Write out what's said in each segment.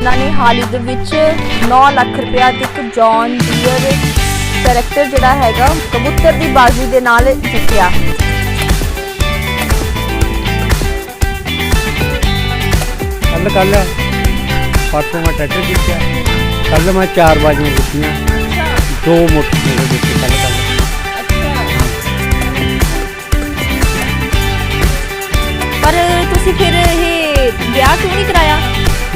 ਉਹਨਾਂ ਨੇ ਹਾਲ ਹੀ ਦੇ ਵਿੱਚ 9 ਲੱਖ ਰੁਪਇਆ ਤੇ ਇੱਕ ਜੌਨ ਡੀਅਰ ਕਰੈਕਟਰ ਜਿਹੜਾ ਹੈਗਾ ਕਬੂਤਰ ਦੀ ਬਾਜ਼ੀ ਦੇ ਨਾਲ ਜਿੱਤਿਆ। ਕੱਲ ਕੱਲ ਪਰਸੋਂ ਮੈਂ ਟਰੈਕਟਰ ਜਿੱਤਿਆ। ਕੱਲ ਮੈਂ ਚਾਰ ਬਾਜੀਆਂ ਜਿੱਤੀਆਂ। ਦੋ ਮੋਟਰਸਾਈਕਲ ਜਿੱਤੇ ਕੱਲ ਕੱਲ ਪਰ ਤੁਸੀਂ ਫਿਰ ਇਹ ਵਿਆਹ ਕਿਉਂ ਨਹੀਂ ਕਰਾਇਆ?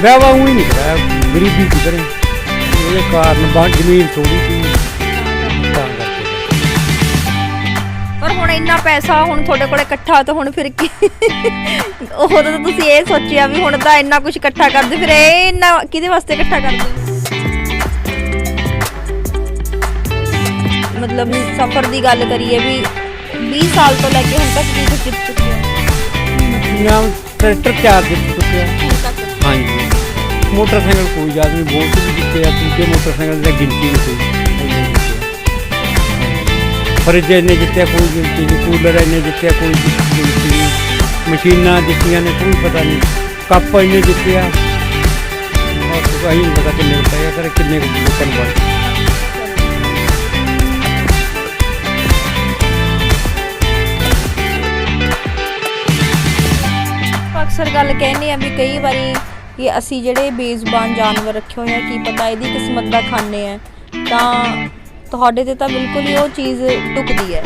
ਵਿਆਹ ਵਾ ਹੀ ਨਹੀਂ ਕਰਾਇਆ ਗਰੀਬੀ ਕੀ ਕਰੇ ਉਹਦੇ ਕਾਰਨ ਬਾਹਰ ਜ਼ਮੀਨ ਥੋੜੀ ਸੀ। ਤਾਂ ਕਰਕੇ ਪਰ ਹੁਣ ਇੰਨਾ ਪੈਸਾ ਹੁਣ ਤੁਹਾਡੇ ਕੋਲ ਇਕੱਠਾ ਤਾਂ ਹੁਣ ਫਿਰ ਕੀ? ਉਦੋਂ ਤਾਂ ਤੁਸੀਂ ਇਹ ਸੋਚਿਆ ਵੀ ਹੁਣ ਤਾਂ ਇੰਨਾ ਕੁਝ ਇਕੱਠਾ ਕਰਦੇ ਫਿਰ ਇਹ ਇੰਨਾ ਕਿਹਦੇ ਵਾਸਤੇ ਇਕੱਠਾ ਕਰਦੇ? ਮਤਲਬ ਸਫਰ ਦੀ ਗੱਲ ਕਰੀਏ ਵੀ 20 ਸਾਲ ਤੋਂ ਲੈ ਕੇ ਹੁਣ ਤੱਕ ਕੀ ਕੁਝ ਜਿੱਤ ਚੁੱਕੇ ਹੋ ਮੈਂ ਟਰੈਕਟਰ ਚਾਰ ਚੁੱਕਿਆ। ਤੱਕ। ਹਾਂਜੀ। ਮੋਟਰਸਾਈਕਲ ਕੋਈ ਯਾਦ ਨਹੀਂ, ਬਹੁਤ ਵੀ ਜਿੱਤੇ ਆ ਦੂਜੇ ਮੋਟਰਸਾਈਕਲ ਦੀ ਗਿਣਤੀ ਨਹੀਂ ਕੋਈ। ਇੰਨੇ ਜਿੱਤੇ ਆ। ਫਰਿੱਜ ਇੰਨੇ ਜਿੱਤਿਆ ਕੋਈ ਗਿਣਤੀ ਨਹੀਂ, ਕੂਲਰ ਇੰਨੇ ਜਿੱਤਿਆ ਕੋਈ ਗਿਣਤੀ ਨਹੀਂ। ਮਸ਼ੀਨਾਂ ਜਿੱਤੀਆਂ ਨੇ, ਕੋਈ ਪਤਾ ਨਹੀਂ। ਕੱਪ ਇੰਨੇ ਜਿੱਤੇ ਆ ਔਰ ਕੋਈ ਨਹੀਂ ਪਤਾ ਕਿੰਨੇ ਕਿੰਨੇ ਕੁ ਅਕਸਰ ਗੱਲ ਕਹਿੰਦੇ ਆ ਵੀ ਕਈ ਵਾਰੀ ਕਿ ਅਸੀਂ ਜਿਹੜੇ ਬੇਜ਼ੁਬਾਨ ਜਾਨਵਰ ਰੱਖੇ ਹੋਏ ਆ ਕੀ ਪਤਾ ਇਹਦੀ ਕਿਸਮਤ ਦਾ ਖਾਨੇ ਆ। ਤਾਂ ਤੁਹਾਡੇ ਤੇ ਤਾਂ ਬਿਲਕੁਲ ਹੀ ਉਹ ਚੀਜ਼ ਟੁਕਦੀ ਹੈ।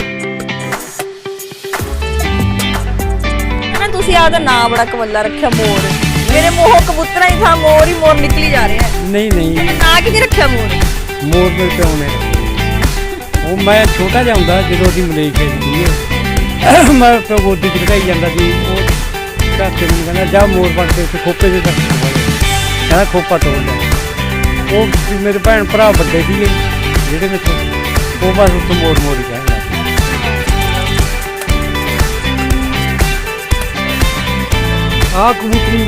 ਹਨਾ ਤੁਸੀਂ ਆਪਦਾ ਨਾਂ ਬੜਾ ਕਵੱਲਾ ਰੱਖਿਆ ਮੋਰ। ਮੇਰੇ ਮੂੰਹੋਂ ਕਬੂਤਰਾਂ ਹੀ ਥਾਂ ਮੋਰ ਹੀ ਮੋਰ ਨਿਕਲੀ ਜਾ ਰਿਹਾ ਹੈ। ਨਹੀਂ ਨਹੀਂ। ਨਾਂ ਕਿਹਨੇ ਰੱਖਿਆ ਮੋਰ? ਮੋਰ ਦੇ ਪਿਓ ਨੇ। ਉਹ ਮੈਂ ਛੋਟਾ ਜਿਹਾ ਹੁੰਦਾ ਜਦੋਂ ਦੀ ਮਲੇਸ਼ੀਆ ਦੀ ਸੀ ਮੈਂ ਪਿਓ ਗੋਦੀ ਚ ਲਗਾਈ ਜਾਂਦਾ ਸੀ ਉਹ ਚਾਚੇ ਨੂੰ ਕਹਿੰਦਾ ਜਾ ਮੋਰ ਬਣ ਕੇ ਉੱਥੇ ਖੋਪੇ ਦੇ ਤੱਕ ਕਹਿੰਦਾ ਖੋਪਾ ਤੋੜ ਲੈ ਉਹ ਵੀ ਮੇਰੇ ਭੈਣ ਭਰਾ ਵੱਡੇ ਸੀਗੇ ਜਿਹੜੇ ਮੇਰੇ ਉਹ ਬਸ ਉੱਥੇ ਮੋੜ ਮੋੜ ਹੀ ਕਹਿਣ ਲੱਗ ਕਬੂਤਰੀ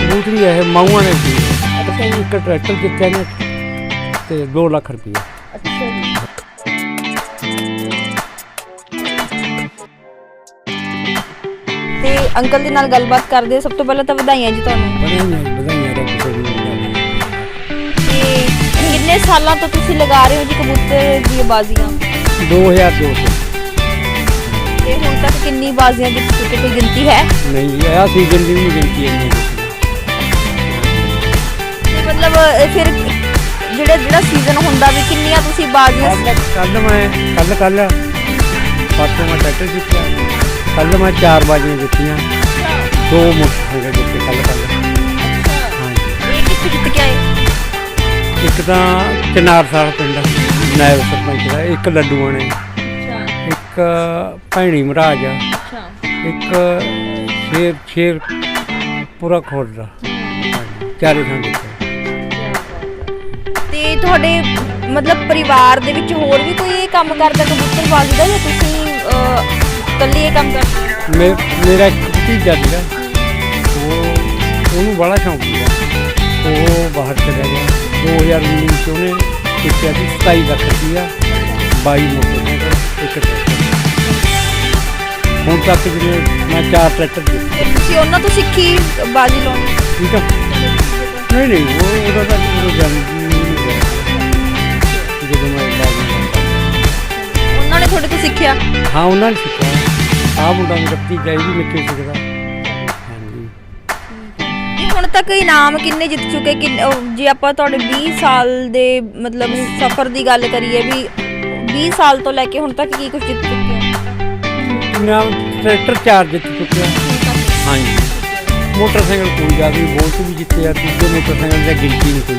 ਕਬੂਤਰੀ ਹੈ ਮਾਊਆਂ ਨੇ ਸੀ ਇੱਕ ਟਰੈਕਟਰ ਜਿੱਤਿਆ ਨੇ ਤੇ 2 ਲੱਖ ਰੁਪਏ ਅੱਛਾ ਜੀ। ਅੰਕਲ ਦੇ ਨਾਲ ਗੱਲਬਾਤ ਕਰਦੇ ਸਭ ਤੋਂ ਪਹਿਲਾਂ ਤਾਂ ਵਧਾਈਆਂ ਜੀ ਤੁਹਾਨੂੰ। ਵਧਾਈਆਂ ਵਧਾਈਆਂ ਰੱਬ ਤੁਹਾਨੂੰ ਤੇ ਕਿੰਨੇ ਸਾਲਾਂ ਤੋਂ ਤੁਸੀਂ ਲਗਾ ਰਹੇ ਹੋ ਜੀ ਕਬੂਤਰ ਦੀਆਂ ਬਾਜ਼ੀਆਂ? 2002 ਤੇ ਹੁਣ ਤੱਕ ਕਿੰਨੀ ਬਾਜ਼ੀਆਂ ਜਿੱਤ ਚੁੱਕੇ ਕੋਈ ਗਿਣਤੀ ਹੈ? ਨਹੀਂ ਇਹ ਸੀਜ਼ਨ ਦੀ ਵੀ ਨਹੀਂ ਗਿਣਤੀ ਇੰਨੀ। ਤੇ ਮਤਲਬ ਅਹ, ਫਿਰ ਜਿਹੜਾ ਜਿਹੜਾ ਸੀਜ਼ਨ ਹੁੰਦਾ ਵੀ ਕਿੰਨੀਆਂ ਤੁਸੀਂ ਬਾਜ਼ੀਆਂ ਕੱਲ ਮੈਂ ਕੱਲ ਕੱਲ ਪਰਸੋਂ ਮੈਂ ਟਰੈਕਟਰ ਜਿੱਤਿਆ ਕੱਲ ਮੈਂ ਚਾਰ ਬਾਜੀਆਂ ਜਿੱਤੀਆਂ ਦੋ ਮੋਟਰਸਾਈਕਲ ਜਿੱਤੇ ਕੱਲ ਕੱਲ ਹਾਂਜੀ। ਇਹ ਕਿੱਥੇ ਜਿੱਤ ਕੇ ਆਏ ਇੱਕ ਤਾਂ ਚਨਾਰ ਸਾਹਿਬ ਪਿੰਡ ਨਾਇਬ ਸਰਪੰਚ ਦਾ ਇੱਕ ਲੱਡੂਆਂ ਨੇ। ਅੱਛਾ। ਇੱਕ ਭੈਣੀ ਮਹਾਰਾਜ ਆ। ਅੱਛਾ। ਇੱਕ ਸ਼ੇਰ ਸ਼ੇਰ ਪੂਰਾ ਖੋਲ ਦਾ। ਚਾਰੇ ਥਾਂ ਜਿੱਤੇ ਤੇ ਤੁਹਾਡੇ ਮਤਲਬ ਪਰਿਵਾਰ ਦੇ ਵਿੱਚ ਹੋਰ ਵੀ ਕੋਈ ਇਹ ਕੰਮ ਕਰਦਾ ਕਬੂਤਰ ਬਾਜ਼ੀ ਦਾ ਜਾਂ ਤੁਸੀਂ ਅਹ, ਇਕੱਲੇ ਇਹ ਕੰਮ ਕਰਦੇ ਹੋ? ਮੇ ਮੇਰਾ ਇੱਕ ਭਤੀਜਾ ਸੀਗਾ। ਉਹ ਉਹਨੂੰ ਬੜਾ ਸ਼ੌਂਕ ਸੀਗਾ। ਉਹ ਬਾਹਰ ਚਲਾ ਗਿਆ। 2019 ਚ ਉਹਨੇ ਕਿਹਾ ਸੀ 27 ਲੱਖ ਰੁਪਈਆ 22 ਮੋਟਰਸਾਈਕਲ ਇੱਕ ਟਰੈਕਟਰ। ਹੁਣ ਤੱਕ ਜਿਵੇਂ ਮੈਂ ਚਾਰ ਟਰੈਕਟਰ ਜਿੱਤੇ ਤੇ ਤੁਸੀਂ ਉਹਨਾਂ ਤੋਂ ਸਿੱਖੀ ਬਾਜ਼ੀ ਲਾਉਣੀ? ਠੀਕ ਆ। ਨਹੀਂ ਨਹੀਂ ਉਹ ਉਹਦਾ ਤਾਂ ਉਹ ਜਨਮ ਜਦੋਂ ਮੈਂ ਬਾਜੀ ਉਹਨਾਂ ਨੇ ਤੁਹਾਡੇ ਤੋਂ ਸਿੱਖਿਆ? ਹਾਂ ਉਹਨਾਂ ਨੇ ਸਿੱਖਿਆ। ਆਹ ਮੁੰਡਾ ਭਤੀਜਾ ਇਹ ਵੀ ਮਿੱਠੇ ਸਿੱਖਦਾ। ਹਾਂਜੀ। ਤੇ ਹੁਣ ਤੱਕ ਇਨਾਮ ਕਿੰਨੇ ਜਿੱਤ ਚੁੱਕੇ ਕਿੰਨ- ਉਹ ਜੇ ਆਪਾਂ ਤੁਹਾਡੇ 20 ਸਾਲ ਦੇ ਮਤਲਬ ਸਫ਼ਰ ਦੀ ਗੱਲ ਕਰੀਏ ਵੀ 20 ਸਾਲ ਤੋਂ ਲੈ ਕੇ ਹੁਣ ਤੱਕ ਕੀ ਕੁਝ ਜਿੱਤ ਚੁੱਕੇ ਹੋ? ਮੈਂ ਟਰੈਕਟਰ ਚਾਰ ਜਿੱਤ ਚੁੱਕਿਆ ਹਾਂਜੀ। ਮੋਟਰਸਾਈਕਲ ਕੋਈ ਜਾ ਨਹੀਂ ਬਹੁਤ ਵੀ ਜਿੱਤੇ ਆ ਦੂਜੇ ਮੋਟਰਸਾਈਕਲ ਦੀ ਗਿਣਤੀ ਨਹੀਂ ਕੋਈ।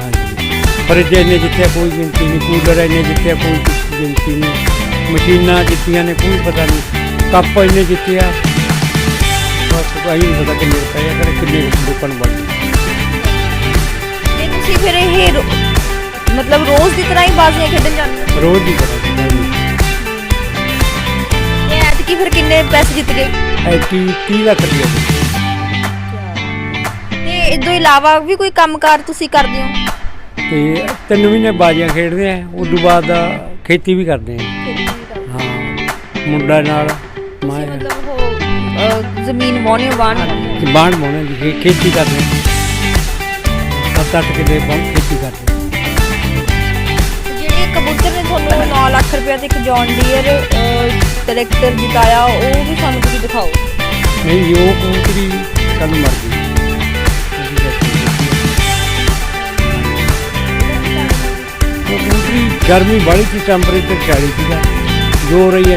ਹਾਂਜੀ। ਫਰਿੱਜ ਇੰਨੇ ਜਿੱਤਿਆ ਕੋਈ ਗਿਣਤੀ ਨਹੀਂ ਕੂਲਰ ਇੰਨੇ ਜਿੱਤਿਆ ਕੋਈ ਗਿਣਤੀ ਨਹੀਂ। ਮਸ਼ੀਨਾਂ ਜਿੱਤੀਆਂ ਨੇ ਕੋਈ ਪਤਾ ਨਹੀਂ। ਕੱਪ ਇੰਨੇ ਜਿੱਤੇ ਆ ਬਸ ਕੋਈ ਨਹੀਂ ਪਤਾ ਕਿੰਨੇ ਰੁਪਏ ਕਰ ਕਿੰਨੇ ਨੂੰ ਬਣ ਤੇ ਤੁਸੀਂ ਫਿਰ ਇਹ ਰੋ- ਮਤਲਬ ਰੋਜ਼ ਦੀ ਤਰ੍ਹਾਂ ਹੀ ਬਾਜ਼ੀਆਂ ਖੇਡਣ ਜਾਂਦੇ ਹੋ? ਰੋਜ਼ ਦੀ ਨਹੀਂ ਤੇ ਐਤਕੀ ਫਿਰ ਕਿੰਨੇ ਪੈਸੇ ਜਿੱਤ ਗਏ? ਐਤੀ 30 ਲੱਖ ਰੁਪਏ। ਤੇ ਇਸ ਤੋਂ ਇਲਾਵਾ ਵੀ ਕੋਈ ਕੰਮਕਾਰ ਤੁਸੀਂ ਕਰਦੇ ਹੋ? ਤੇ ਤਿੰਨ ਮਹੀਨੇ ਬਾਜੀਆਂ ਖੇਡਦੇ ਆ ਉਸ ਤੋਂ ਬਾਅਦ ਖੇਤੀ ਵੀ ਕਰਦੇ ਆ। ਹਾਂ ਮੁੰਡਾ ਨਾਲ ਮੈਂ ਮਤਲਬ ਉਹ ਅਹ, ਜ਼ਮੀਨ ਵਾਹੁੰਦੇ ਹੋ ਬਾਣ ਬਾਣ ਖੇ- ਖੇਤੀ ਕਰਦੇ ਹਾਂ। ਸੱਤ ਅੱਠ ਕਿੱਲੇ ਬਹੁਤ ਖੇਤੀ ਕਰਦੇ। ਜਿਹੜੇ ਕਬੂਤਰ ਨੇ ਤੁਹਾਨੂੰ 9 ਲੱਖ ਰੁਪਏ ਤੇ ਇੱਕ ਜੌਨ ਡੀਅਰ ਟਰੈਕਟਰ ਜਿਤਾਇਆ ਉਹ ਵੀ ਸਾਨੂੰ ਤੁਸੀਂ ਦਿਖਾਓ। ਨਹੀਂ ਉਹ ਕਬੂਤਰੀ ਕੱਲ ਮਰ ਗਈ ਗਰਮੀ ਬੜੀ ਸੀ ਟੈਂਪਰੇਚਰ 40 ਸੀਗਾ। ਜੋ ਰਹੀ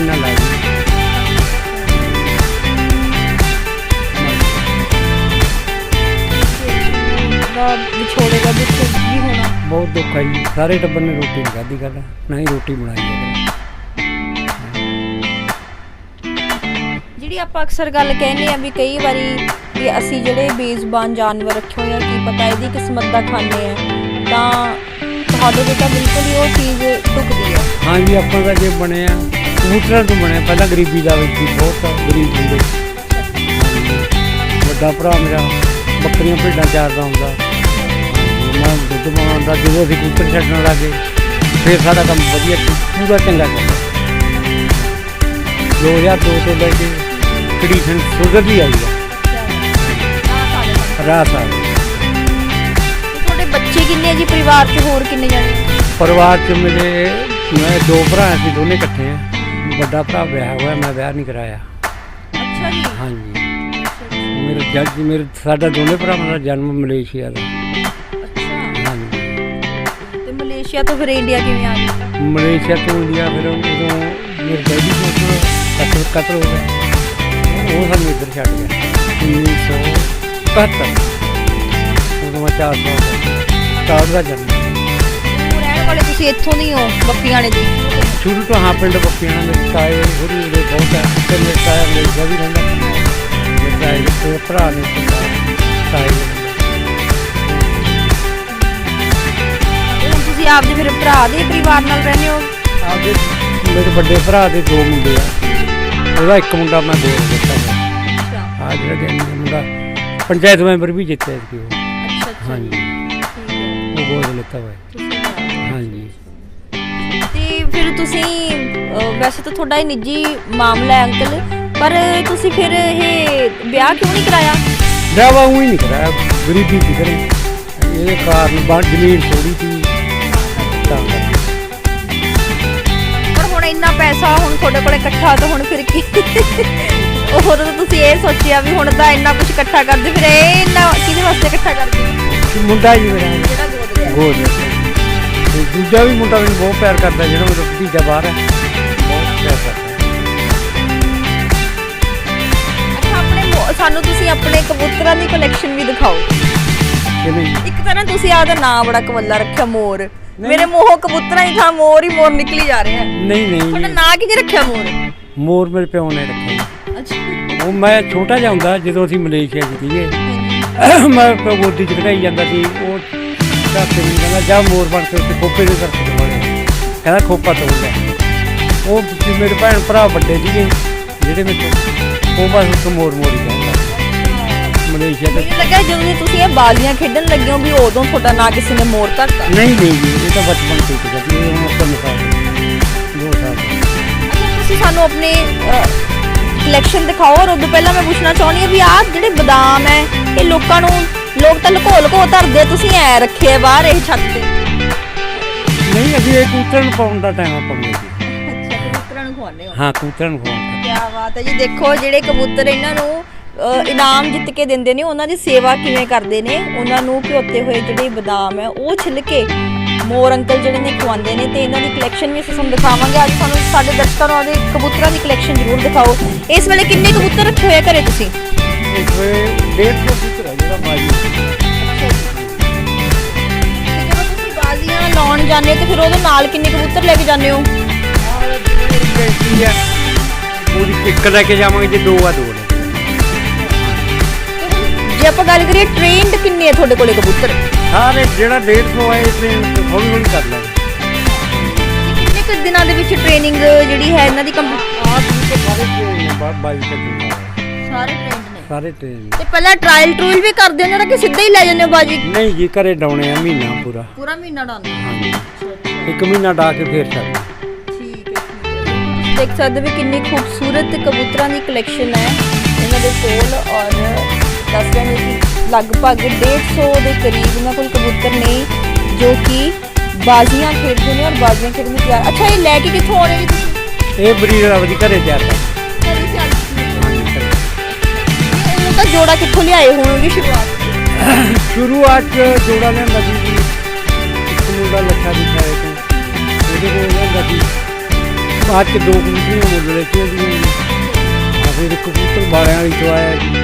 ਵਿਛੋੜੇ ਦਾ ਦੁੱਖ ਵੀ ਹੋਣਾ। ਬਹੁਤ ਦੁੱਖ ਹੈ ਜੀ। ਸਾਰੇ ਟੱਬਰ ਨੇ ਰੋਟੀ ਨਹੀਂ ਖਾਧੀ ਕੱਲ ਨਾ ਹੀ ਰੋਟੀ ਬਣਾਈ ਹੈ। ਜਿਹੜੀ ਆਪਾਂ ਅਕਸਰ ਗੱਲ ਕਹਿੰਦੇ ਆ ਵੀ ਕਈ ਵਾਰੀ ਕਿ ਅਸੀਂ ਜਿਹੜੇ ਬੇਜ਼ਬਾਨ ਜਾਨਵਰ ਰੱਖੇ ਹੋਏ ਆ ਕੀ ਪਤਾ ਇਹਦੀ ਕਿਸਮਤ ਦਾ ਖਾਨੇ ਆ ਤਾਂ ਤੁਹਾਡੇ ਤੇ ਤਾਂ ਬਿਲਕੁਲ ਹੀ ਉਹ ਚੀਜ਼ ਟੁਕਦੀ ਹੈ ਹਾਂ ਜੀ ਆਪਾਂ ਦਾ ਜੇ ਬਣਿਆ ਕਬੂਤਰਾਂ ਤੋਂ ਬਣਿਆ ਪਹਿਲਾਂ ਗਰੀਬੀ ਦਾ ਵਿੱਚ ਸੀ, ਬਹੁਤ ਗਰੀਬ ਹੁੰਦੇ। ਹਾਂਜੀ। ਵੱਡਾ ਭਰਾ ਮੇਰਾ ਬੱਕਰੀਆਂ ਭੇਡਾਂ ਚਾਰਦਾ ਹੁੰਦਾ। ਹਾਂਜੀ, ਮੈਂ ਦੁੱਧ ਬਣਾਉਂਦਾ ਜਦੋਂ ਅਸੀਂ ਕਬੂਤਰ ਛੱਡਣ ਲੱਗੇ ਫਿਰ ਸਾਡਾ ਕੰਮ ਵਧੀਆ ਪੂਰਾ ਚੰਗਾ ਚੱਲਿਆ 2002 ਤੋਂ ਲੈ ਕੇ ਕੰਡੀਸ਼ਨ ਸੁਧਰਦੀ ਆਈ ਹੈ ਰਾਤ ਆ ਬੱਚੇ ਕਿੰਨੇ ਆ ਜੀ? ਪਰਿਵਾਰ 'ਚ ਹੋਰ ਕਿੰਨੇ ਜਾਣੇ? ਪਰਿਵਾਰ ਚ ਮੇਰੇ ਮੈਂ ਦੋ ਭਰਾ ਸੀ ਦੋਨੇ ਇਕੱਠੇ ਆ। ਵੱਡਾ ਭਰਾ ਵਿਆਹ ਹੋਇਆ ਮੈਂ ਵਿਆਹ ਨਹੀਂ ਕਰਾਇਆ। ਅੱਛਾ ਜੀ। ਹਾਂਜੀ। ਮੇਰੇ ਜੱਜ ਮੇਰੇ ਸਾਡਾ ਦੋਨੇ ਭਰਾਵਾਂ ਦਾ ਜਨਮ ਮਲੇਸ਼ੀਆ ਦਾ। ਅੱਛਾ। ਹਾਂਜੀ। ਤੇ ਮਲੇਸ਼ੀਆ ਤੋਂ ਫਿਰ ਇੰਡੀਆ ਕਿਵੇਂ ਆ ਗਏ? ਮਲੇਸ਼ੀਆ ਤੋਂ ਇੰਡੀਆ ਫਿਰ ਉਦੋਂ ਮੇਰੇ ਡੈਡੀ ਨੂੰ ਉੱਧਰ ਕਤਲ ਕਤਲ ਹੋ ਗਿਆ। ਉਹ ਸਾਨੂੰ ਇੱਧਰ ਛੱਡ ਗਿਆ। 1971 ਉਦੋਂ ਮੈਂ ਚਾਰ ਸਾਲ ਦਾ ਸਟਾਰਟ ਦਾ ਜਨਮ। ਉਹ ਰਹਿਣ ਵਾਲੇ ਤੁਸੀਂ ਇੱਥੋਂ ਦੀ ਹੋ ਬੱਪੀਆਣੇ ਦੇ। ਸ਼ੁਰੂ ਤੋਂ ਹਾਂ ਪਿੰਡ ਬੱਪੀਆਂ ਮੇਰੇ ਤਾਏ ਹੋਰੀ ਉਹਦੇ ਬਹੁਤ ਹੈ ਤੇ ਮੇਰੇ ਤਾਇਆ ਮੇਰੇ ਵੀ ਰਹਿੰਦਾ। ਮੇਰੇ ਤਾਏ ਦੇ ਦੋ ਭਰਾ ਨੇ ਤੇ ਤਾਏ ਦੇ ਹੁਣ ਤੁਸੀਂ ਆਪਦੇ ਫਿਰ ਭਰਾ ਦੇ ਪਰਿਵਾਰ ਨਾਲ ਰਹਿੰਦੇ ਹੋ? ਆਪਦੇ ਮੇਰੇ ਵੱਡੇ ਭਰਾ ਦੇ ਦੋ ਮੁੰਡੇ ਆ। ਉਹਦਾ ਇੱਕ ਮੁੰਡਾ ਮੈਂ ਗੋਲ ਦਿੱਤਾ ਆ ਜਿਹੜਾ ਗਿਆ ਮੁੰਡਾ ਪੰਚਾਇਤ ਮੈਂਬਰ ਵੀ ਜਿੱਤਿਆ ਸੀ ਉਹ। ਅੱਛਾ ਅੱਛਾ। ਹਾਂਜੀ। ਗੋਲ ਲਿੱਤਾ ਹੋਇਆ। ਤੁਸੀਂ ਹਾਂਜੀ। ਤੇ ਫਿਰ ਤੁਸੀਂ ਅਹ, ਵੈਸੇ ਤਾਂ ਤੁਹਾਡਾ ਇਹ ਨਿੱਜੀ ਮਾਮਲਾ ਹੈ ਅੰਕਲ ਪਰ ਤੁਸੀਂ ਫਿਰ ਇਹ ਵਿਆਹ ਕਿਉਂ ਨਹੀਂ ਕਰਾਇਆ? ਵਿਆਹ ਉਹ ਹੀ ਨਹੀਂ ਕਰਾਇਆ ਗਰੀਬੀ ਸੀ ਕਰੇ ਇਹਦੇ ਕਾਰਨ ਬਾਹਰ ਜ਼ਮੀਨ ਥੋੜੀ ਸੀ। ਤਾਂ ਕਰਕੇ। ਪਰ ਹੁਣ ਇੰਨਾ ਪੈਸਾ ਹੁਣ ਤੁਹਾਡੇ ਕੋਲ ਇਕੱਠਾ ਤਾਂ ਹੁਣ ਫਿਰ ਕੀ? ਉਹ ਤਾਂ ਤੁਸੀਂ ਇਹ ਸੋਚਿਆ ਵੀ ਹੁਣ ਤਾਂ ਇੰਨਾ ਕੁਝ ਇਕੱਠਾ ਕਰਦੇ ਫਿਰ ਇਹ ਇੰਨਾ ਕਿਹਦੇ ਵਾਸਤੇ ਇਕੱਠਾ ਕਰਦੇ? ਮੁੰਡਾ ਜੀ ਮੇਰਾ। ਜਿਹੜਾ ਗੋਦ ਤੇ ਦੂਜਾ ਵੀ ਮੁੰਡਾ ਮੈਨੂੰ ਬਹੁਤ ਪਿਆਰ ਕਰਦਾ ਜਿਹੜਾ ਮੇਰਾ ਭਤੀਜਾ ਬਾਹਰ ਹੈ। ਬਹੁਤ ਪਿਆਰ ਕਰਦਾ। ਅੱਛਾ ਆਪਣੇ ਮੋ- ਸਾਨੂੰ ਤੁਸੀਂ ਆਪਣੇ ਕਬੂਤਰਾਂ ਦੀ ਕਲੈਕਸ਼ਨ ਵੀ ਦਿਖਾਓ। ਕਿਵੇਂ? ਇੱਕ ਤਾਂ ਨਾ ਤੁਸੀਂ ਆਪਦਾ ਨਾਮ ਬੜਾ ਕਵੱਲਾ ਰੱਖਿਆ ਮੋਰ। ਮੇਰੇ ਮੂੰਹੋਂ ਕਬੂਤਰਾਂ ਹੀ ਥਾਂ ਮੋਰ ਹੀ ਮੋਰ ਨਿਕਲੀ ਜਾ ਰਿਹਾ ਹੈ। ਨਹੀਂ ਤੁਹਾਡਾ ਨਹੀਂ। ਨਾਂ ਕਿਹਨੇ ਰੱਖਿਆ ਮੋਰ? ਮੋਰ ਮੇਰੇ ਪਿਓ ਨੇ ਰੱਖਿਆ। ਅੱਛਾ। ਉਹ ਮੈਂ ਛੋਟਾ ਜਿਹਾ ਹੁੰਦਾ ਜਦੋਂ ਅਸੀਂ ਮਲੇਸ਼ੀਆ 'ਚ ਸੀਗੇ ਮੈਂ ਪਿਓ ਗੋਦੀ 'ਚ ਜਾਂਦਾ ਸੀ ਉਹ ਚਾਚੇ ਨੂੰ ਕਹਿੰਦਾ ਜਾ ਮੋਰ ਬਣ ਕੇ ਉੱਤੇ ਖੋਪੇ ਦੇ ਦਰਖਤ ਤੇ ਵੜਿਆ ਕਹਿੰਦਾ ਖੋਪਾ ਤੋੜ ਲੈ ਉਹ ਜੀ ਮੇਰੇ ਭੈਣ ਭਰਾ ਵੱਡੇ ਸੀਗੇ ਜਿਹੜੇ ਮੇਰੇ ਤੋਂ ਉਹ ਬਸ ਉੱਥੇ ਮੋਰ ਮੋਰ ਕਹਿੰਦਾ ਮਲੇਸ਼ੀਆ ਦੇ ਮੈਨੂੰ ਲੱਗਾ ਜਦੋਂ ਦੀ ਤੁਸੀਂ ਇਹ ਬਾਲੀਆਂ ਖੇਡਣ ਲੱਗੇ ਹੋ ਵੀ ਉਦੋਂ ਤੁਹਾਡਾ ਨਾਂ ਕਿਸੇ ਨੇ ਮੋਰ ਧਰਤਾ ਨਹੀਂ ਨਹੀਂ ਜੀ ਇਹ ਤਾਂ ਬਚਪਨ ਤੋਂ ਹੀ ਜੀ ਇਹ ਹੁਣ ਅੱਛਾ ਤੁਸੀਂ ਸਾਨੂੰ ਆਪਣੇ ਕਲੈਕਸ਼ਨ ਦਿਖਾਓ ਔਰ ਉਦੋਂ ਪਹਿਲਾਂ ਮੈਂ ਪੁੱਛਣਾ ਚਾਹੁੰਦੀ ਹਾਂ ਵੀ ਆਹ ਜਿਹੜੇ ਬਦਾਮ ਹੈ ਇਹ ਲੋਕਾਂ ਨੂੰ ਲੋਕ ਤਾਂ ਲੁਕੋ ਲੁਕੋ ਧਰਦੇ ਤੁਸੀਂ ਐ ਰੱਖੇ ਆ ਬਾਹਰ ਇਹ ਛੱਤ ਤੇ। ਨਹੀਂ ਅਸੀਂ ਇਹ ਕੂਤਰ ਨੂੰ ਪਾਉਣ ਦਾ ਟਾਈਮ ਪਾਉਂਦੇ ਸੀ ਅੱਛਾ ਕਬੂਤਰਾਂ ਨੂੰ ਖਵਾਉਂਦੇ ਹੋ। ਹਾਂ ਕੂਤਰ ਨੂੰ ਪਾਉਣ ਕੀ ਬਾਤ ਹੈ ਜੀ ਦੇਖੋ ਜਿਹੜੇ ਕਬੂਤਰ ਇਹਨਾਂ ਨੂੰ ਅ, ਇਨਾਮ ਜਿੱਤ ਕੇ ਦਿੰਦੇ ਨੇ ਉਹਨਾਂ ਦੀ ਸੇਵਾ ਕਿਵੇਂ ਕਰਦੇ ਨੇ ਉਹਨਾਂ ਨੂੰ ਭਿਓਤੇ ਹੋਏ ਜਿਹੜੇ ਬਦਾਮ ਹੈ ਉਹ ਛਿੱਲ ਕੇ ਮੋਰ ਅੰਕਲ ਜਿਹੜੇ ਨੇ ਖਵਾਉਂਦੇ ਨੇ ਤੇ ਇਹਨਾਂ ਦੀ ਕਲੈਕਸ਼ਨ ਵੀ ਅਸੀਂ ਤੁਹਾਨੂੰ ਦਿਖਾਵਾਂਗੇ। ਅੱਜ ਸਾਨੂੰ ਸਾਡੇ ਦਰਸ਼ਕਾਂ ਨੂੰ ਉਹਦੇ ਕਬੂਤਰਾਂ ਦੀ ਕਲੈਕਸ਼ਨ ਜ਼ਰੂਰ ਦਿਖਾਓ। ਇਸ ਵੇਲੇ ਕਿੰਨੇ ਕਬੂਤਰ ਰੱਖੇ ਹੋਏ ਆ ਘਰੇ ਤੁਸੀਂ? ਦਾ ਇਸ ਵੇ 150 ਕੂਤਰ ਹੈ ਜਿਹੜਾ ਬਾਜੀ ਜਾਂਦੇ ਹੋ ਤੇ ਫਿਰ ਉਹਦੇ ਨਾਲ ਕਿੰਨੇ ਕਬੂਤਰ ਲੈ ਕੇ ਜਾਂਦੇ ਹੋ? ਉਹਦੀ ਇੱਕ ਲੈ ਕੇ ਜਾਵਾਂਗੇ ਜੇ ਦੋ ਆ ਦੋ ਲੈ। ਕੇ ਜੇ ਆਪਾਂ ਗੱਲ ਕਰੀਏ ਟ੍ਰੇਨਡ ਕਿੰਨੇ ਆ ਤੁਹਾਡੇ ਕੋਲੇ ਕਬੂਤਰ? ਸਾਰੇ ਜਿਹੜਾ 150 ਹੈ ਇਸ ਨੇ ਹੌਲੀ ਹੌਲੀ ਕਰ ਲਾਂਗੇ ਕਿੰਨੇ ਕੁ ਦਿਨਾਂ ਦੇ ਵਿੱਚ ਟ੍ਰੇਨਿੰਗ ਜਿਹੜੀ ਹੈ ਇਹਨਾਂ ਦੀ ਕੰਪਲੀਟ ਆਹ ਕਬੂਤਰ ਸਾਰੇ ਟ੍ਰੇਨ ਨੇ ਬਾ- ਬਾਜੀ ਕਰਦੇ ਸਾਰੇ ਟ੍ਰੇਨਡ ਸਾਰੇ ਟ੍ਰੇਨ ਤੇ ਪਹਿਲਾਂ ਟ੍ਰਾਇਲ ਟਰੂਲ ਵੀ ਕਰਦੇ ਹੋ ਨਾ ਕਿ ਸਿੱਧਾ ਹੀ ਲੈ ਜਾਂਦੇ ਹੋ ਬਾਜੀ? ਨਹੀਂ ਜੀ ਘਰੇ ਡਾਉਣੇ ਆ ਮਹੀਨਾ ਪੂਰਾ। ਪੂਰਾ ਮਹੀਨਾ ਡਾਉਂਦੇ ਹਾਂਜੀ। ਇੱਕ ਮਹੀਨਾ ਡਾ ਕੇ ਫੇਰ ਛੱਡ। ਠੀਕ ਹੈ ਤੁਸੀਂ ਦੇਖ ਸਕਦੇ ਹੋ ਵੀ ਕਿੰਨੀ ਖੂਬਸੂਰਤ ਕਬੂਤਰਾਂ ਦੀ ਕਲੈਕਸ਼ਨ ਹੈ। ਇਹਨਾਂ ਦੇ ਕੋਲ ਔਰ ਦੱਸ ਰਹੇ ਨੇ ਕਿ ਲਗਭਗ 150 ਦੇ ਕਰੀਬ ਇਹਨਾਂ ਕੋਲ ਕਬੂਤਰ ਨੇ ਜੋ ਕਿ ਬਾਜ਼ੀਆਂ ਖੇਡਦੇ ਨੇ ਔਰ ਬਾਜ਼ੀਆਂ ਖੇਡਣ ਨੂੰ ਤਿਆਰ ਅੱਛਾ ਇਹ ਲੈ ਕੇ ਕਿੱਥੋਂ ਆਉਣੇ ਜੀ ਤੁਸੀਂ? ਇਹ ਬਰੀਡ ਆਪਦੀ ਘਰੇ ਤਿਆਰ ਕਰ ਤਾਂ ਜੋੜਾ ਕਿੱਥੋਂ ਲਿਆਏ ਹੋਣਗੇ ਸ਼ੁਰੂਆਤ? ਸ਼ੁਰੂਆਤ ਚ ਜੋੜਾ ਲਿਆਂਦਾ ਸੀ ਜੀ। ਇੱਕ ਮੁੰਡਾ ਲੱਖਾ ਦੀ ਖਾਏ ਤੋਂ ਉਹਦੇ ਕੋਲ ਲਿਆਂਦਾ ਸੀ। ਬਾਅਦ ਚ ਦੋ ਕਬੂਤਰੀਆਂ ਮੁੱਲ ਲੈਤੀਆਂ ਜੀ ਆ ਫਿਰ ਇੱਕ ਕਬੂਤਰ ਬਾਲਿਆਂ ਵਾਲੀ ਤੋਂ ਆਇਆ ਜੀ।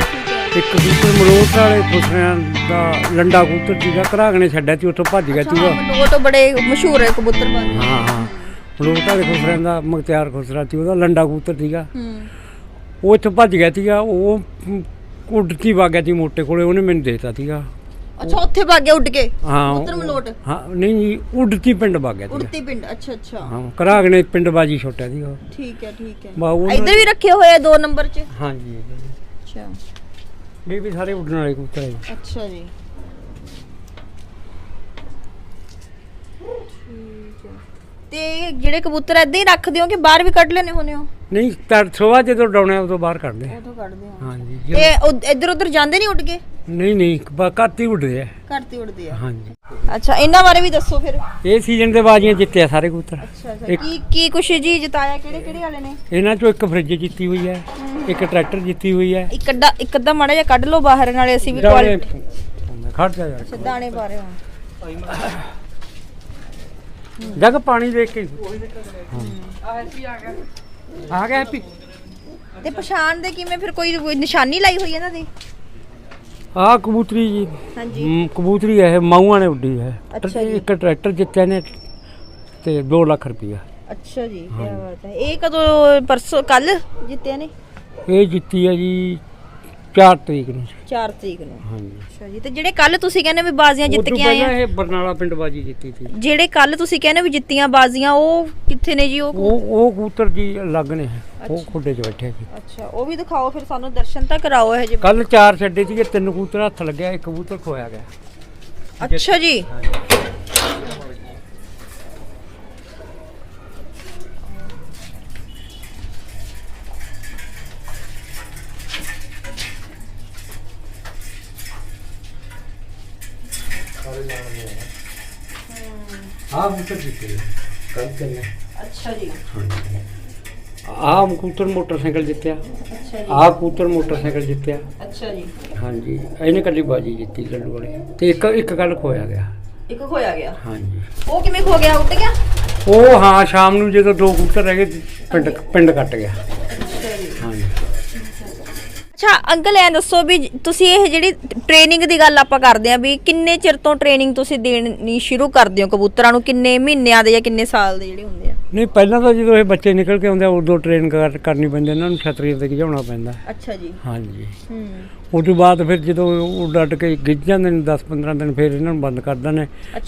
ਇੱਕ ਕਬੂਤਰ ਮਲੋਟ ਵਾਲੇ ਖੁਸਰਿਆਂ ਦਾ ਲੰਡਾ ਕਬੂਤਰ ਸੀਗਾ। ਘਰਾਗਣੇ ਛੱਡਿਆ ਸੀ ਉੱਥੋਂ ਭੱਜ ਗਿਆ ਸੀਗਾ। ਉਹ ਤਾਂ ਬੜੇ ਮਸ਼ਹੂਰ ਹੈ ਕਬੂਤਰ ਬਾਜ਼ੀ ਹਾਂ ਹਾਂ। ਮਲੋਟ ਵਾਲੇ ਖੁਸਰਿਆਂ ਦਾ ਮੁਖਤਿਆਰ ਖੁਸਰਾ ਸੀ ਉਹਦਾ ਲੰਡਾ ਕਬੂਤਰ ਸੀਗਾ। ਹੂੰ। ਉਹ ਇੱਥੋਂ ਭੱਜ ਗਿਆ ਸੀਗਾ। ਉਹ ਮ, ਉੱਡਤੀ ਵਗ ਗਿਆ ਸੀ ਮੋਟੇ ਕੋਲੇ ਉਹਨੇ ਮੈਨੂੰ ਦੇਤਾ ਸੀਗਾ। ਅੱਛਾ ਉੱਥੇ ਭੱਗ ਗਿਆ ਉੱਡ ਕੇ? ਹਾਂ ਕਬੂਤਰ ਮਲੋਟ? ਹਾਂ ਨਹੀਂ ਜੀ ਉੱਡਤੀ ਪਿੰਡ ਵਗ ਗਿਆ ਸੀਗਾ। ਉੜਤੀ ਪਿੰਡ ਅੱਛਾ ਅੱਛਾ। ਹਾਂ ਘਰਾਗਣੇ ਪਿੰਡ ਬਾਜੀ ਛੋਟਿਆ ਸੀਗਾ। ਠੀਕ ਹੈ ਠੀਕ ਹੈ। ਬਾ ਉਹ ਇੱਧਰ ਵੀ ਰੱਖੇ ਹੋਏ ਆ ਦੋ ਨੰਬਰ 'ਚ? ਹਾਂਜੀ ਅੱਛਾ। ਇਹ ਵੀ ਸਾਰੇ ਉੱਡਣ ਵਾਲੇ ਹੈ ਜੀ। ਅੱਛਾ ਜੀ। ਤੇ ਜਿਹੜੇ ਕਬੂਤਰ ਏਦਾਂ ਹੀ ਰੱਖਦੇ ਹੋ ਕਿ ਬਾਹਰ ਵੀ ਕੱਢ ਲੈਣੇ ਹੁੰਦੇ ਹੋ? ਨਹੀਂ ਤੜ ਸਵੇਰ ਜਦੋਂ ਡਾਉਣੇ ਉਦੋਂ ਬਾਹਰ ਕੱਢਦੇ ਆ। ਉਦੋਂ ਕੱਢਦੇ ਹੋ ਹਾਂਜੀ ਜਦੋਂ- ਉਹ ਇੱਧਰ ਉੱਧਰ ਜਾਂਦੇ ਨਹੀਂ ਉੱਡ ਕੇ? ਨਹੀਂ ਨਹੀਂ ਬ- ਘੱਟ ਹੀ ਉੱਡਦੇ ਆ। ਘਰ ਤੇ ਉੱਡਦੇ ਆ। ਹਾਂਜੀ। ਅੱਛਾ ਇਹਨਾਂ ਬਾਰੇ ਵੀ ਦੱਸੋ ਫਿਰ। ਇਹ ਸੀਜ਼ਨ ਦੇ ਬਾਜੀਆਂ ਜਿੱਤੇ ਆ ਸਾਰੇ ਕਬੂਤਰ। ਅੱਛਾ ਕੀ ਕੀ ਕੁਛ ਜੀ ਜਿਤਾਇਆ? ਕਿਹੜੇ ਕਿਹੜੇ ਵਾਲੇ ਨੇ? ਇਹਨਾਂ ਚੋਂ ਇੱਕ ਫ੍ਰਿਜ ਜਿੱਤੀ ਹੋਈ ਹੈ ਇੱਕ ਟਰੈਕਟਰ ਜਿੱਤੀ ਹੋਈ ਹੈ। ਇੱਕ ਅੱਧਾ ਇੱਕ ਅੱਧਾ ਮਾੜਾ ਜਿਹਾ ਕੱਢ ਲਓ ਬਾਹਰ ਨਾਲੇ ਅਸੀਂ ਵੀ ਕੁਆਲਿਟੀ ਖੜ ਜਾ ਯਾਰ। ਦਾਣੇ ਪਾ ਰਹੇ ਹਾਂ। ਜਗ ਪਾਣੀ ਦੇਖ ਕੇ। ਆ ਗਿਆ ਹੈਪੀ। ਤੇ ਪਛਾਣ ਦੇ ਕਿਵੇਂ? ਫਿਰ ਕੋਈ ਕੋਈ ਨਿਸ਼ਾਨੀ ਲਾਈ ਹੋਈ ਹੈ ਇਹਨਾਂ ਦੀ? ਆ ਕਬੂਤਰੀ ਜੀ। ਹਾਂਜੀ। ਕਬੂਤਰੀ ਹੈ ਇਹ ਮਾਊਆਂ ਨੇ ਉੱਡੀ ਹੈ। ਅੱਛਾ ਜੀ। ਇੱਕ ਟਰੈਕਟਰ ਜਿੱਤਿਆ ਨੇ ਤੇ 2 ਲੱਖ ਰੁਪਈਆ। ਅੱਛਾ ਜੀ ਕੀ ਬਾਤ ਹੈ। ਇਹ ਕਦੋਂ ਪਰਸੋਂ ਕੱਲ ਜਿੱਤਿਆ ਨੇ? ਇਹ ਜਿੱਤੀ ਹੈ ਜੀ 4 ਤਰੀਕ ਨੂੰ। 4 ਤਰੀਕ ਨੂੰ। ਹਾਂਜੀ। ਅੱਛਾ ਜੀ ਤੇ ਜਿਹੜੇ ਕੱਲ ਤੁਸੀਂ ਕਹਿੰਦੇ ਵੀ ਬਾਜ਼ੀਆਂ ਜਿੱਤ ਉਦੋਂ ਕੇ ਆਏ ਪਹਿਲਾਂ ਆ? ਇਹ ਬਰਨਾਲਾ ਪਿੰਡ ਬਾਜੀ ਜਿੱਤੀ ਸੀ। ਜਿਹੜੇ ਕੱਲ ਤੁਸੀਂ ਕਹਿੰਦੇ ਵੀ ਜਿੱਤੀਆਂ ਬਾਜ਼ੀਆਂ ਉਹ ਕਿੱਥੇ ਨੇ ਜੀ ਉਹ ਉਹ ਉਹ ਕਬੂਤਰ ਜੀ ਅਲੱਗ ਨੇ। ਉਹ ਖੁੱਡੇ 'ਚ ਬੈਠੇ ਸੀ। ਅੱਛਾ ਉਹ ਵੀ ਦਿਖਾਓ ਫਿਰ ਸਾਨੂੰ ਦਰਸ਼ਨ ਤਾਂ ਕਰਾਓ ਇਹ ਜੇ ਕੱਲ ਚਾਰ ਛੱਡੇ ਸੀਗੇ ਤਿੰਨ ਕਬੂਤਰ ਹੱਥ ਲੱਗਿਆ ਇੱਕ ਕਬੂਤਰ ਖੋਇਆ ਗਿਆ। ਅੱਛਾ ਜੀ। ਕਬੂਤਰ ਜਿੱਤੇ ਕੱਲ ਚੱਲੇ ਅੱਛਾ ਜੀ। ਆਹ ਕਬੂਤਰ ਮੋਟਰਸਾਈਕਲ ਜਿੱਤਿਆ। ਅੱਛਾ ਜੀ। ਮੋਟਰਸਾਈਕਲ ਜਿੱਤਿਆ। ਅੱਛਾ ਜੀ। ਹਾਂਜੀ ਇਹਨੇ ਕੱਲੀ ਬਾਜੀ ਜਿੱਤੀ ਲੱਡੂ ਵਾਲੇ। ਤੇ ਇੱਕ ਇੱਕ ਕੱਲ ਖੋਇਆ ਗਿਆ। ਇੱਕ ਖੋਇਆ ਗਿਆ? ਹਾਂਜੀ। ਉਹ ਕਿਵੇਂ ਖੋ ਗਿਆ? ਉੱਡ ਗਿਆ? ਉਹ ਹਾਂ ਸ਼ਾਮ ਨੂੰ ਜਦੋਂ ਦੋ ਕਬੂਤਰ ਰਹਿ ਗਏ ਪਿੰਡ ਪਿੰਡ ਕੱਟ ਗਿਆ। ਅੱਛਾ ਅੰਕਲ ਐ ਦੱਸੋ ਵੀ ਤੁਸੀਂ ਇਹ ਜਿਹੜੀ ਟ੍ਰੇਨਿੰਗ ਦੀ ਗੱਲ ਆਪਾਂ ਕਰਦੇ ਆਂ ਵੀ ਕਿੰਨੇ ਚਿਰ ਤੋਂ ਟ੍ਰੇਨਿੰਗ ਤੁਸੀਂ ਦੇਣੀ ਸ਼ੁਰੂ ਕਰਦੇ ਹੋ ਕਬੂਤਰਾਂ ਨੂੰ? ਕਿੰਨੇ ਮਹੀਨਿਆਂ ਦੇ ਜਾਂ ਕਿੰਨੇ ਸਾਲ ਦੇ ਜਿਹੜੇ ਹੁੰਦੇ ਆ? ਨਹੀਂ ਪਹਿਲਾਂ ਤਾਂ ਜਦੋਂ ਇਹ ਬੱਚੇ ਨਿਕਲ ਕੇ ਆਉਂਦੇ ਆ ਉਦੋਂ ਟ੍ਰੇਨ ਕਰਨੀ ਪੈਂਦੀ ਇਹਨਾਂ ਨੂੰ ਛਤਰੀਆਂ ਤੇ ਗਿਜਾਉਣਾ ਪੈਂਦਾ। ਅੱਛਾ ਜੀ। ਹਾਂਜੀ। ਹੂੰ। ਉਸ ਤੋਂ ਬਾਅਦ ਫਿਰ ਜਦੋਂ ਉਹ ਡੱਟ ਕੇ ਗਿੱਜ ਜਾਂਦੇ ਨੇ 10 15 ਦਿਨ ਫਿਰ ਇਹਨਾਂ ਨੂੰ ਬੰਦ ਕਰ ਦਿੰਦੇ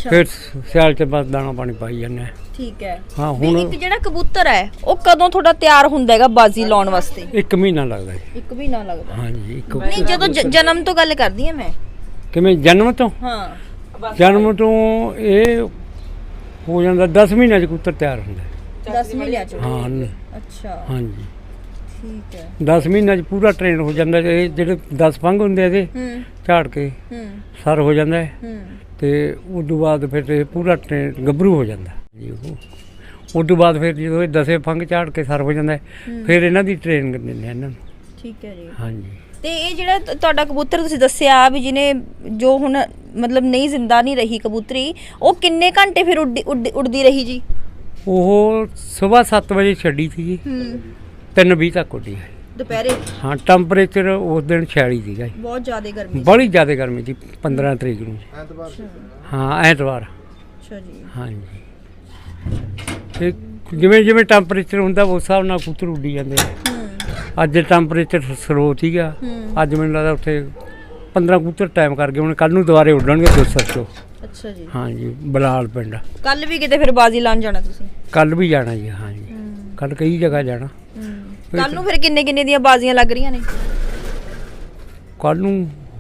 ਫਿਰ ਸਿਆਲ ਚ ਬਸ ਦਾਣਾ ਪਾਣੀ ਪਾਈ ਜਾਂਦੇ ਆ। ਠੀਕ ਹੈ। ਹਾਂ ਹੁਣ ਇੱਕ ਜਿਹੜਾ ਕਬੂਤਰ ਹੈ ਉਹ ਕਦੋਂ ਤੁਹਾਡਾ ਤਿਆਰ ਹੁੰਦਾ ਹੈਗਾ ਬਾਜ਼ੀ ਲਾਉਣ ਵਾਸਤੇ? ਇੱਕ ਮਹੀਨਾ ਲੱਗਦਾ ਜੀ। ਇੱਕ ਮਹੀਨਾ ਲੱਗਦਾ। ਹਾਂਜੀ ਇੱਕ ਨਹੀਂ ਜਦੋਂ ਜ- ਜਨਮ ਤੋਂ ਗੱਲ ਕਰਦੀ ਆ ਮੈਂ। ਕਿਵੇਂ ਜਨਮ ਤੋਂ? ਹਾਂ। ਜਨਮ ਤੋਂ ਇਹ ਹੋ ਜਾਂਦਾ 10 ਮਹੀਨਿਆਂ ਚ ਕਬੂਤਰ ਤਿਆਰ ਹੁੰਦਾ ਹੈ। 10 ਮਹੀਨਿਆਂ ਚ? ਹਾਂ ਅੱਛਾ। ਹਾਂਜੀ। ਠੀਕ ਹੈ। 10 ਮਹੀਨਿਆਂ ਚ ਪੂਰਾ ਟ੍ਰੇਨ ਹੋ ਜਾਂਦਾ ਇਹ ਜਿਹੜੇ 10 ਫੰਗ ਹੁੰਦੇ ਆ ਇਹਦੇ ਹੂੰ। ਝਾੜ ਕੇ ਹੂੰ। ਸਰ ਹੋ ਜਾਂਦਾ ਹੈ। ਹੂੰ। ਤੇ ਉਸ ਤੋਂ ਬਾਅਦ ਫਿਰ ਇਹ ਪੂਰਾ ਟ੍ਰੇਨ ਗੱਭਰੂ ਹੋ ਜਾਂਦਾ। ਜੀ ਉਹ। ਤੋਂ ਬਾਅਦ ਫਿਰ ਜਦੋਂ ਇਹ ਦਸੇ ਫੰਗ ਝਾੜ ਕੇ ਸਰ ਹੋ ਜਾਂਦਾ ਫਿਰ ਇਹਨਾਂ ਦੀ ਟ੍ਰੇਨਿੰਗ ਦਿੰਦੇ ਆ ਇਹਨਾਂ ਨੂੰ। ਠੀਕ ਹੈ ਜੀ। ਹਾਂਜੀ। ਤੇ ਇਹ ਜਿਹੜਾ ਤ- ਤੁਹਾਡਾ ਕਬੂਤਰ ਤੁਸੀਂ ਦੱਸਿਆ ਵੀ ਜਿਹਨੇ ਜੋ ਹੁਣ ਮਤਲਬ ਨਹੀਂ ਜ਼ਿੰਦਾ ਨਹੀਂ ਰਹੀ ਕਬੂਤਰੀ ਉਹ ਕਿੰਨੇ ਘੰਟੇ ਫਿਰ ਉੱਡੀ ਉੱਡੀ- ਉੱਡਦੀ ਰਹੀ ਜੀ? ਉਹ ਸਵੇਰ 7 ਵਜੇ ਛੱਡੀ ਸੀ ਜੀ। ਹੂੰ। 3:20 ਤੱਕ ਉੱਡੀ। ਹੈ ਦੁਪਹਿਰੇ? ਹਾਂ ਟੈਂਪਰੇਚਰ ਉਸ ਦਿਨ 46 ਸੀਗਾ ਜੀ। ਬਹੁਤ ਜ਼ਿਆਦਾ ਗਰਮੀ ਬੜੀ ਜ਼ਿਆਦਾ ਗਰਮੀ ਸੀ 15 ਤਰੀਕ ਨੂੰ। ਹਾਂ ਐਤਵਾਰ। ਅੱਛਾ ਜੀ। ਹਾਂਜੀ। ਤੇ ਜਿਵੇਂ ਜਿਵੇਂ ਟੈਂਪਰੇਚਰ ਹੁੰਦਾ ਉਸ ਹਿਸਾਬ ਨਾਲ ਕਬੂਤਰ ਉੱਡੀ ਜਾਂਦੇ ਆ। ਅੱਜ ਟੈਂਪਰੇਚਰ ਸਲੋ ਸੀਗਾ। ਅੱਜ ਮੈਨੂੰ ਲੱਗਦਾ ਉੱਥੇ 15 ਕਬੂਤਰ ਟਾਈਮ ਕਰ ਗਏ ਹੁਣ। ਕੱਲ ਨੂੰ ਦੁਬਾਰੇ ਉੱਡਣਗੇ ਦੋਸਰ ਤੋਂ ਅੱਛਾ ਜੀ। ਹਾਂਜੀ ਬਲਾਲ ਪਿੰਡ। ਕੱਲ ਵੀ ਕਿਤੇ ਫਿਰ ਬਾਜ਼ੀ ਲਾਣ ਜਾਣਾ ਤੁਸੀਂ? ਕੱਲ ਵੀ ਜਾਣਾ ਜੀ ਹਾਂਜੀ। ਕੱਲ ਕਈ ਜਗ੍ਹਾ ਜਾਣਾ। ਕੱਲ ਨੂੰ ਫਿਰ ਕਿੰਨੇ ਕਿੰਨੇ ਦੀਆਂ ਬਾਜ਼ੀਆਂ ਲੱਗ ਰਹੀਆਂ ਨੇ? ਕੱਲ ਨੂੰ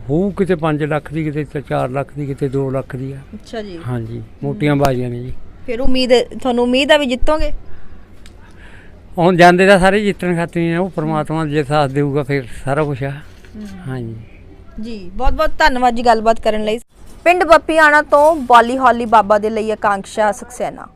ਹੋਊ ਕਿਤੇ 5 ਲੱਖ ਦੀ ਕਿਤੇ 4 ਲੱਖ ਦੀ ਕਿਤੇ 2 ਲੱਖ ਦੀ ਆ। ਅੱਛਾ ਜੀ। ਹਾਂਜੀ ਮੋਟੀਆਂ ਬਾਜ਼ੀਆਂ ਨੇ ਜੀ। ਫਿਰ ਉਮੀਦ ਤੁਹਾਨੂੰ ਉਮੀਦ ਆ ਵੀ ਜਿੱਤੋਗੇ? ਹੁਣ ਜਾਂਦੇ ਤਾਂ ਸਾਰੇ ਜਿੱਤਣ ਖਾਤਰ ਹੀ ਨੇ ਉਹ ਪ੍ਰਮਾਤਮਾ ਜੇ ਸਾਥ ਦੇਊਗਾ ਫਿਰ ਸਾਰਾ ਕੁਝ ਆ। ਹਾਂਜੀ। ਜੀ ਬਹੁਤ ਬਹੁਤ ਧੰਨਵਾਦ ਜੀ ਗੱਲਬਾਤ ਕਰਨ ਲਈ। ਪਿੰਡ ਬੱਪੀਆਣਾ ਤੋਂ ਬੋਲੀ ਹੌਲੀ ਬਾਬਾ ਦੇ ਲਈ ਆਕਾਂਕਸ਼ਾ ਸਕਸੈਨਾ।